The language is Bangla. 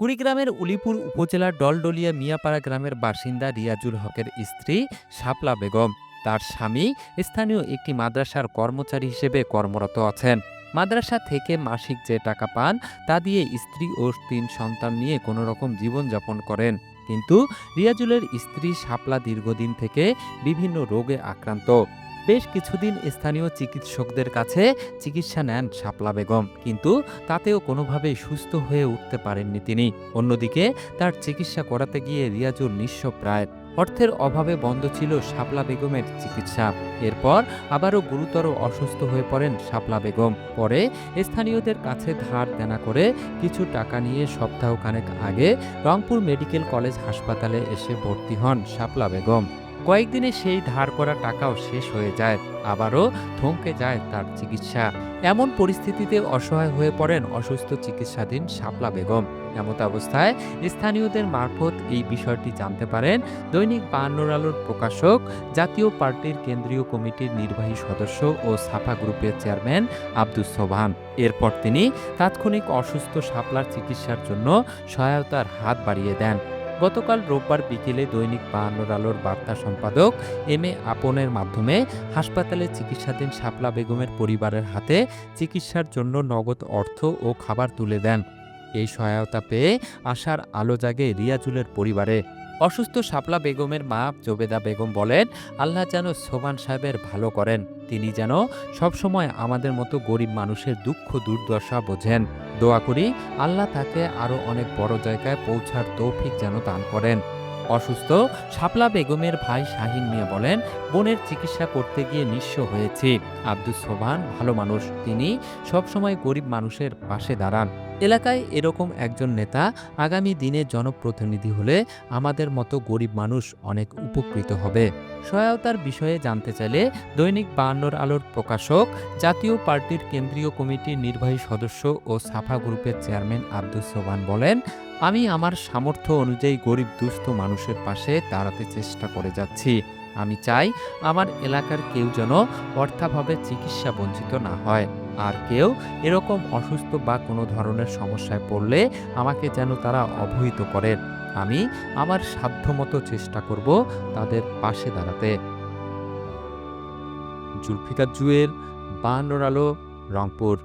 কুড়িগ্রামের উলিপুর উপজেলার ডলডলিয়া মিয়াপাড়া গ্রামের বাসিন্দা রিয়াজুল হকের স্ত্রী শাপলা বেগম। তার স্বামী স্থানীয় একটি মাদ্রাসার কর্মচারী হিসেবে কর্মরত আছেন। মাদ্রাসা থেকে মাসিক যে টাকা পান, তা দিয়ে স্ত্রী ও তিন সন্তান নিয়ে কোনো রকম জীবনযাপন করেন। কিন্তু রিয়াজুলের স্ত্রী শাপলা দীর্ঘদিন থেকে বিভিন্ন রোগে আক্রান্ত। বেশ কিছুদিন স্থানীয় চিকিৎসকদের কাছে চিকিৎসা নেন শাপলা বেগম, কিন্তু তাতেও কোনোভাবেই সুস্থ হয়ে উঠতে পারেননি তিনি। অন্যদিকে তার চিকিৎসা করাতে গিয়ে রিয়াজুল নিঃস্ব প্রায়। অর্থের অভাবে বন্ধ ছিল শাপলা বেগমের চিকিৎসা। এরপর আবারও গুরুতর অসুস্থ হয়ে পড়েন শাপলা বেগম। পরে স্থানীয়দের কাছে ধার দেনা করে কিছু টাকা নিয়ে সপ্তাহখানেক আগে রংপুর মেডিকেল কলেজ হাসপাতালে এসে ভর্তি হন শাপলা বেগম। কয়েকদিনে সেই ধার করা টাকাও শেষ হয়ে যায়, আবারও থমকে যায় তার চিকিৎসা। এমন পরিস্থিতিতে অসহায় হয়ে পড়েন অসুস্থ চিকিৎসাধীন শাপলা বেগম। এমত অবস্থায় স্থানীয়দের মারফত এই বিষয়টি জানতে পারেন দৈনিক বায়ান্নর আলোর প্রকাশক, জাতীয় পার্টির কেন্দ্রীয় কমিটির নির্বাহী সদস্য ও সাফা গ্রুপের চেয়ারম্যান আব্দুস সোবহান। এরপর তিনি তাৎক্ষণিক অসুস্থ শাপলার চিকিৎসার জন্য সহায়তার হাত বাড়িয়ে দেন। গতকাল রোববার বিকেলে দৈনিক বায়ান্নর আলোর বার্তা সম্পাদক এম এ আপনের মাধ্যমে হাসপাতালে চিকিৎসাধীন শাপলা বেগমের পরিবারের হাতে চিকিৎসার জন্য নগদ অর্থ ও খাবার তুলে দেন। এই সহায়তা পেয়ে আশার আলো জাগে রিয়াজুলের পরিবারে। অসুস্থ শাপলা বেগমের মা জোবেদা বেগম বলেন, আল্লাহ যেন সোবান সাহেবের ভালো করেন। তিনি যেন সবসময় আমাদের মতো গরিব মানুষের দুঃখ দুর্দশা বোঝেন। দোয়া করি আল্লাহ তাকে আরও অনেক বড় জায়গায় পৌঁছার তৌফিক যেন দান করেন। অসুস্থ শাপলা বেগমের ভাই শাহিন মিয়া বলেন, বোনের চিকিৎসা করতে গিয়ে নিঃস্ব হয়েছি। আব্দুস সোবান ভালো মানুষ। তিনি সবসময় গরিব মানুষের পাশে দাঁড়ান। এলাকায় এরকম একজন নেতা আগামী দিনে জনপ্রতিনিধি হলে আমাদের মতো গরিব মানুষ অনেক উপকৃত হবে। সহায়তার বিষয়ে জানতে চাইলে দৈনিক বায়ান্নর আলোর প্রকাশক, জাতীয় পার্টির কেন্দ্রীয় কমিটির নির্বাহী সদস্য ও সাফা গ্রুপের চেয়ারম্যান আব্দুস সোবান বলেন, আমি আমার সামর্থ্য অনুযায়ী গরিব, দুস্থ মানুষের পাশে দাঁড়াতে চেষ্টা করে যাচ্ছি। আমি চাই আমার এলাকার কেউ যেন অর্থাভাবে চিকিৎসা বঞ্চিত না হয়। আর কেউ এরকম অসুস্থ বা কোনো ধরনের সমস্যায় পড়লে আমাকে যেন তারা অবহিত করেন। আমি আমার সাধ্যমতো চেষ্টা করব তাদের পাশে দাঁড়াতে। জুলফিকার জুয়েল বায়ান্নর আলো, রংপুর।